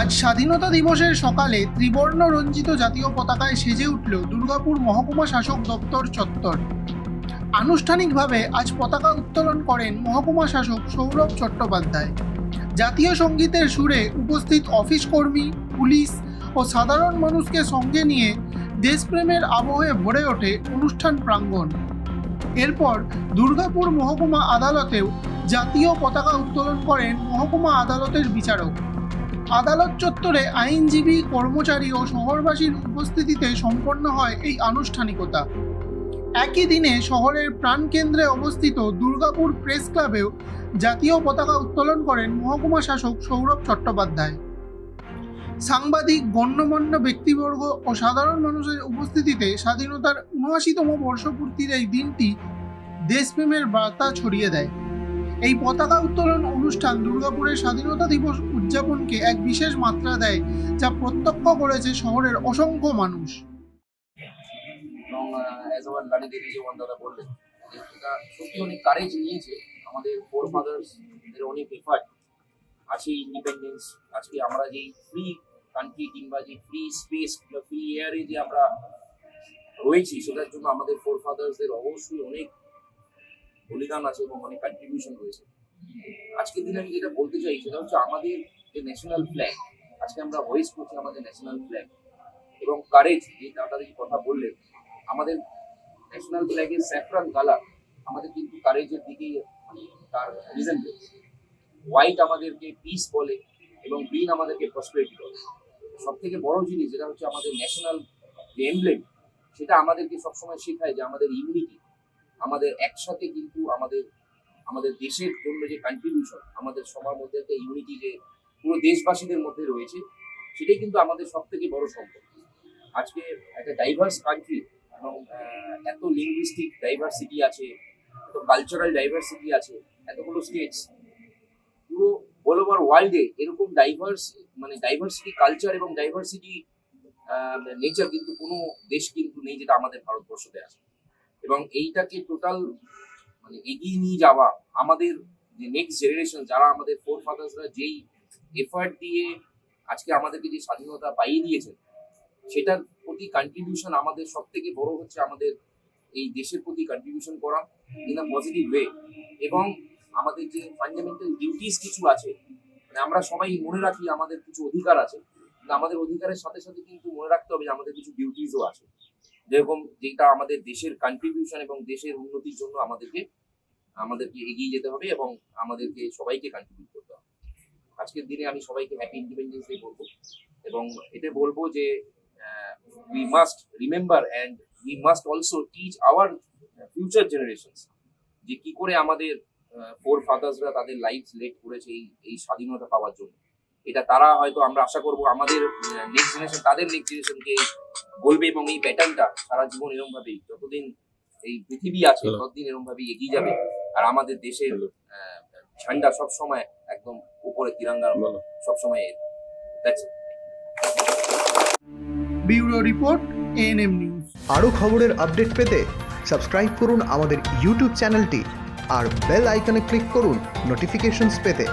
আজ স্বাধীনতা দিবসের সকালে ত্রিবর্ণ রঞ্জিত জাতীয় পতাকায় সেজে উঠল দুর্গাপুর মহকুমা শাসক দপ্তর চত্বর। আনুষ্ঠানিকভাবে আজ পতাকা উত্তোলন করেন মহকুমা শাসক সৌরভ চট্টোপাধ্যায়। জাতীয় সঙ্গীতের সুরে উপস্থিত অফিস কর্মী, পুলিশ ও সাধারণ মানুষকে সঙ্গে নিয়ে দেশপ্রেমের আবহে ভরে ওঠে অনুষ্ঠান প্রাঙ্গণ। এরপর দুর্গাপুর মহকুমা আদালতেও জাতীয় পতাকা উত্তোলন করেন মহকুমা আদালতের বিচারক। আদালত চত্বরে আইনজীবী, কর্মচারী ও শহরবাসীর উপস্থিতিতে সম্পন্ন হয় এই আনুষ্ঠানিকতা। একই দিনে শহরের প্রাণকেন্দ্রে অবস্থিত দুর্গাপুর প্রেস ক্লাবেও জাতীয় পতাকা উত্তোলন করেন মহকুমা শাসক সৌরভ চট্টোপাধ্যায়। সাংবাদিক, গণ্যমান্য ব্যক্তিবর্গ ও সাধারণ মানুষের উপস্থিতিতে স্বাধীনতার উনআশিতম বর্ষপূর্তির এই দিনটি দেশপ্রেমের বার্তা ছড়িয়ে দেয়। এই পতাকা উত্তোলন অনুষ্ঠান দুর্গাপুরের স্বাধীনতা দিবস উদযাপনকে এক বিশেষ মাত্রা দেয়, যা প্রত্যক্ষ করেছে শহরের অসংখ্য মানুষ। যে সত্যি অনেক কারেজ নিয়েছে আমাদের ফোর এর অনেক এফার্ট আছে ইন্ডিপেন্ডেন্স আজকে আমরা যেই ফ্রি কান্ট্রি কিংবা যে ফ্রি স্পেস ফ্রি এয়ারে যে আমরা রয়েছি, সেটার জন্য আমাদের ফোর ফাদার্সদের অবশ্যই অনেক বলিদান আছে এবং অনেক কন্ট্রিবিউশন রয়েছে। আজকের দিনে আমি যেটা বলতে চাই, সেটা হচ্ছে আমাদের যে ন্যাশনাল ফ্ল্যাগ আজকে আমরা ভয়েস করছি আমাদের ন্যাশনাল ফ্ল্যাগ এবং কারেজ যে দাদা যে কথা বললেন, আমাদের ন্যাশনাল ফ্ল্যাগের স্যাফরান কালার আমাদের কিন্তু কারেজের দিকেই মানে তার রিজেন্টেন্স হোয়াইট আমাদেরকে পিস বলে এবং গ্রিন আমাদেরকে প্রসপেরিটি বলে। সব থেকে বড় জিনিস যেটা হচ্ছে আমাদের ন্যাশনাল যে এমব্লেম সেটা আমাদেরকে সবসময় শেখায় যে আমাদের ইউনিটি আমাদের একসাথে কিন্তু আমাদের আমাদের দেশের জন্য যে কন্ট্রিবিউশন আমাদের সবার মধ্যে একটা ইউনিটি যে পুরো দেশবাসীদের মধ্যে রয়েছে, সেটাই কিন্তু আমাদের সব থেকে বড় সম্পদ। আজকে একটা ডাইভার্স কান্ট্রি এবং এত লিঙ্গুইস্টিক ডাইভার্সিটি আছে, এত কালচারাল ডাইভার্সিটি আছে, এতগুলো স্টেটস পুরো অল ওভার ওয়ার্ল্ডে এরকম ডাইভার্স মানে ডাইভার্সিটি কালচার এবং ডাইভার্সিটি নেচার কিন্তু কোনো দেশ কিন্তু নেই যেটা আমাদের ভারতবর্ষতে আছে। এবং এইটাকে টোটাল মানে এগিয়ে নিয়ে যাওয়া আমাদের যে নেক্সট জেনারেশন যারা আমাদের ফোর ফাদার্সরা যেই এফার্ট দিয়ে আজকে আমাদেরকে যে স্বাধীনতা পাইয়ে দিয়েছেন, সেটার প্রতি কন্ট্রিবিউশন আমাদের সব থেকে বড় হচ্ছে আমাদের এই দেশের প্রতি কন্ট্রিবিউশন করা ইন আ পজিটিভ ওয়ে এবং আমাদের যে ফান্ডামেন্টাল ডিউটিস কিছু আছে মানে আমরা সবাই মনে রাখি আমাদের কিছু অধিকার আছে, কিন্তু আমাদের অধিকারের সাথে সাথে কিন্তু মনে রাখতে হবে যে আমাদের কিছু ডিউটিসও আছে। যেরকম যেটা আমাদের দেশের কন্ট্রিবিউশন এবং দেশের উন্নতির জন্য আমাদেরকে আমাদেরকে এগিয়ে যেতে হবে এবং আমাদেরকে সবাইকে কন্ট্রিবিউট করতে হবে। আজকের দিনে আমি সবাইকে হ্যাপি ইন্ডিপেন্ডেন্স ডে বলব এবং এটা বলব যে we must remember and we must also teach our future generations যে কি করে আমাদের ফোর ফাদার্সরা তাদের লাইফ লেট করেছে এই এই স্বাধীনতা পাওয়ার জন্য। এটা তারা হয়তো আমরা আশা করব আমাদের নেক্সট জেনারেশন তাদের নেক্সট জেনারেশনকে বলবে এবং এই প্যাটার্নটা সারা জীবন এরকম ভাবেই যতদিন এই পৃথিবী আছে ততদিন এরকম ভাবেই এগিয়ে যাবে। আর আমাদের দেশের আহ, ঝান্ডা সব সময় একদম উপরে তিরঙ্গার। সব সময় that's bureau report ANM news আরও খবরের আপডেট পেতে সাবস্ক্রাইব করুন আমাদের ইউটিউব চ্যানেলটি আর বেল আইকনে ক্লিক করুন নোটিফিকেশনস পেতে।